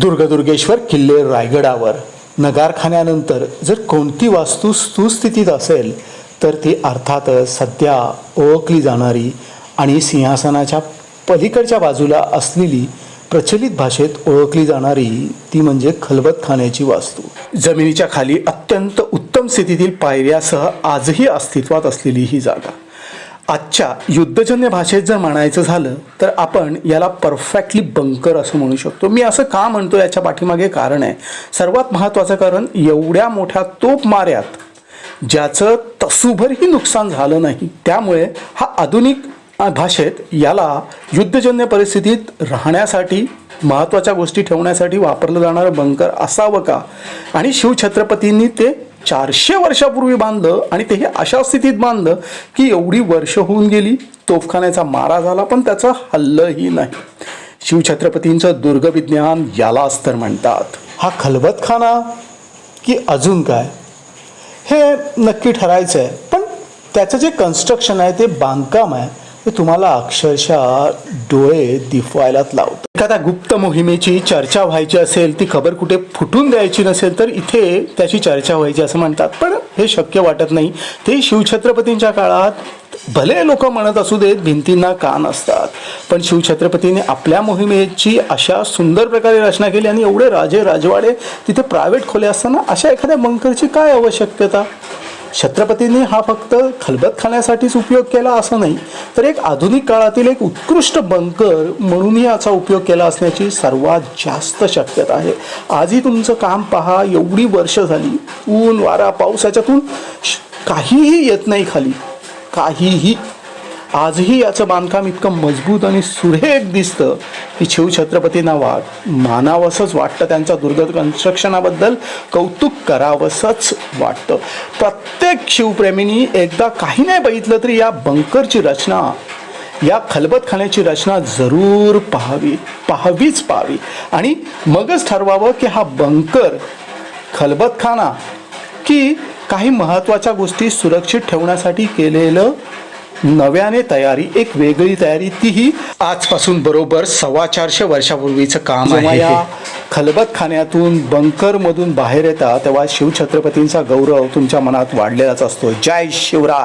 दुर्गदुर्गेश्वर किल्ले रायगडावर नगारखान्यानंतर जर कोणती वास्तू सुस्थितीत असेल तर ती अर्थातच सध्या ओळखली जाणारी आणि सिंहासनाच्या पलीकडच्या बाजूला असलेली प्रचलित भाषेत ओळखली जाणारी ती म्हणजे खलबतखान्याची वास्तू. जमिनीच्या खाली अत्यंत उत्तम स्थितीतील पायऱ्यासह आजही अस्तित्वात असलेली ही जागा. आजच्या युद्धजन्य भाषेत जर म्हणायचं झालं तर आपण याला परफेक्टली बंकर असं म्हणू शकतो. मी असं का म्हणतो याच्या पाठीमागे कारण आहे. सर्वात महत्त्वाचं कारण एवढ्या मोठ्या तोप माऱ्यात ज्याचं तसूभरही नुकसान झालं नाही. त्यामुळे हा आधुनिक भाषेत याला युद्धजन्य परिस्थितीत राहण्यासाठी महत्त्वाच्या गोष्टी ठेवण्यासाठी वापरलं जाणारं बंकर असावं का? आणि शिवछत्रपतींनी ते चारशे वर्षापूर्वी बांधलं आणि तेही अशा स्थितीत बांधलं की एवढी वर्ष होऊन गेली तोफखान्याचा मारा झाला पण त्याचं हल्लंही नाही. शिवछत्रपतींचं दुर्गविज्ञान यालाच तर म्हणतात. हा खलबतखाना की अजून काय? हे नक्की ठरायचं आहे पण त्याचं जे कन्स्ट्रक्शन आहे ते बांधकाम आहे ते तुम्हाला अक्षरशः डोळे दिफवायलाच लावतं. एखाद्या गुप्त मोहिमेची चर्चा व्हायची असेल ती खबर कुठे फुटून द्यायची नसेल तर इथे त्याची चर्चा व्हायची असं म्हणतात. पण हे शक्य वाटत नाही. ते शिवछत्रपतींच्या काळात भले लोक म्हणत असू देत भिंतींना कान असतात. पण शिवछत्रपतीने आपल्या मोहिमेची अशा सुंदर प्रकारे रचना केली आणि एवढे राजे राजवाडे तिथे प्रायव्हेट खोले असताना अशा एखाद्या बंकरची काय आवश्यकता? छत्रपतींनी हा फक्त खलबत खाण्यासाठीच उपयोग केला असं नाही तर एक आधुनिक काळातील एक उत्कृष्ट बंकर म्हणूनही याचा उपयोग केला असण्याची सर्वात जास्त शक्यता आहे. आजही तुमचं काम पहा एवढी वर्ष झाली ऊन वारा पाऊस याच्यातून काहीही येत नाही खाली. काहीही आजही याचं बांधकाम इतकं मजबूत आणि सुरेख दिसतं की शिव छत्रपतींना वाट मानावंसंच वाटतं. त्यांच्या दुर्ग कन्स्ट्रक्शनाबद्दल कौतुक करावंसंच वाटतं. प्रत्येक शिवप्रेमींनी एकदा काही नाही बघितलं तरी या बंकरची रचना या खलबतखान्याची रचना जरूर पाहावी पाहावीच पाहावी. आणि मगच ठरवावं की हा बंकर खलबतखाना की काही महत्त्वाच्या गोष्टी सुरक्षित ठेवण्यासाठी केलेलं नव्याने तयारी एक वेगळी तयारी तीही आजपासून बरोबर सव्वा चारशे वर्षापूर्वीचं काम आहे. या या खलबतखान्यातून बंकरमधून बाहेर येता तेव्हा शिवछत्रपतींचा गौरव तुमच्या मनात वाढलेलाच असतो. जय शिवराय!